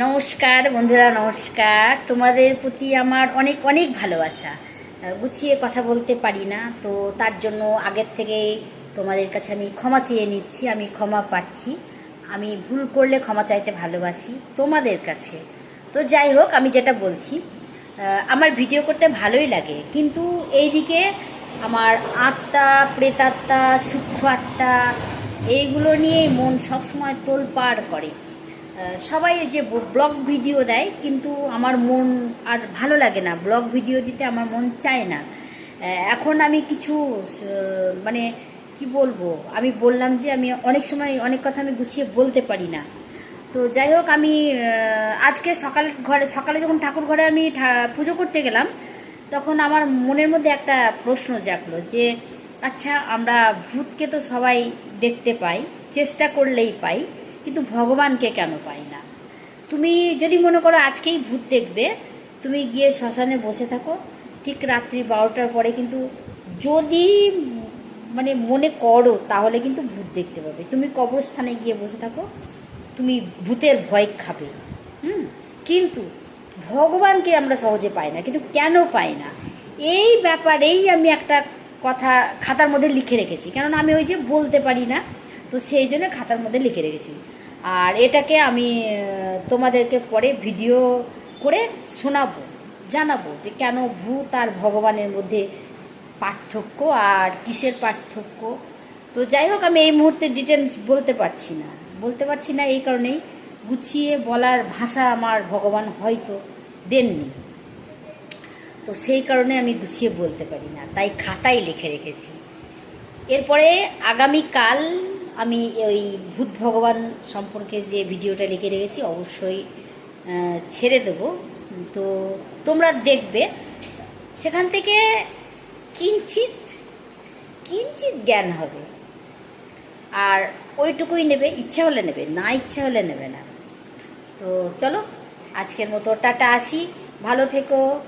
নমস্কার, বন্ধুরা, নমস্কার। তোমাদের প্রতি আমার অনেক অনেক ভালোবাসা। গুছিয়ে কথা বলতে পারি না, তো তার জন্য আগের থেকে তোমাদের কাছে আমি ক্ষমা চেয়ে নিচ্ছি, আমি ক্ষমা প্রার্থী আমি ভুল করলে ক্ষমা চাইতে ভালোবাসি তোমাদের কাছে। তো যাই হোক, আমি যেটা বলছি আমার ভিডিও করতে ভালোই লাগে, কিন্তু এইদিকে আমার আত্মা, প্রেতাত্মা, সূক্ষ্ম আত্মা, এইগুলো নিয়েই মন সবসময় তোলপাড় করে। সবাই যে ব্লগ ভিডিও দেয়, কিন্তু আমার মন আর ভালো লাগে না। ব্লগ ভিডিও দিতে আমার মন চায় না। এখন আমি কিছু মানে কি বলব, আমি বললাম যে আমি অনেক সময় অনেক কথা আমি গুছিয়ে বলতে পারি না। তো যাই হোক, আমি আজকে সকাল ঘরে, সকালে যখন ঠাকুর ঘরে আমি পুজো করতে গেলাম, তখন আমার মনের মধ্যে একটা প্রশ্ন জাগলো যে আচ্ছা আমরা ভূতকে তো সবাই দেখতে পাই, চেষ্টা করলেই পাই। কিন্তু ভগবানকে কেন পাই না? তুমি যদি মনে করো আজকেই ভূত দেখবে, তুমি গিয়ে শ্মশানে বসে থাকো, ঠিক রাত্রি বারোটার পরে কিন্তু যদি মানে মনে করো তাহলে কিন্তু ভূত দেখতে পাবে। তুমি কবরস্থানে গিয়ে বসে থাকো, তুমি ভূতের ভয় খাবে। হুম? কিন্তু ভগবানকে আমরা সহজে পাই না, কিন্তু কেন পাই না? এই ব্যাপারেই আমি একটা কথা খাতার মধ্যে লিখে রেখেছি। কেননা আমি ওই যে বলতে পারি না তো সেই জন্য খাতার মধ্যে লিখে রেখেছি। আর এটাকে আমি তোমাদেরকে পরে ভিডিও করে শোনাবো, জানাব যে কেন ভূত আর ভগবানের মধ্যে পার্থক্য আর কিসের পার্থক্য। তো যাই হোক, আমি এই মুহূর্তে ডিটেলস বলতে পারছি না। বলতে পারছি না এই কারণেই গুছিয়ে বলার ভাষা আমার ভগবান হয়তো দেননি। তো সেই কারণে আমি গুছিয়ে বলতে পারি না, তাই খাতায় লিখে রেখেছি। এরপরে আগামীকাল আমি ওই ভূত ভগবান সম্পর্কে যে ভিডিওটা লিখে রেখেছি, অবশ্যই ছেড়ে দেবো। তো তোমরা দেখবে, সেখান থেকে কিঞ্চিত কিঞ্চিত জ্ঞান হবে। আর ওইটুকুই নেবে, ইচ্ছা হলে নেবে, না ইচ্ছা হলে নেবে না। তো চলো, আজকের মতো টাটা আসি। ভালো থেকো।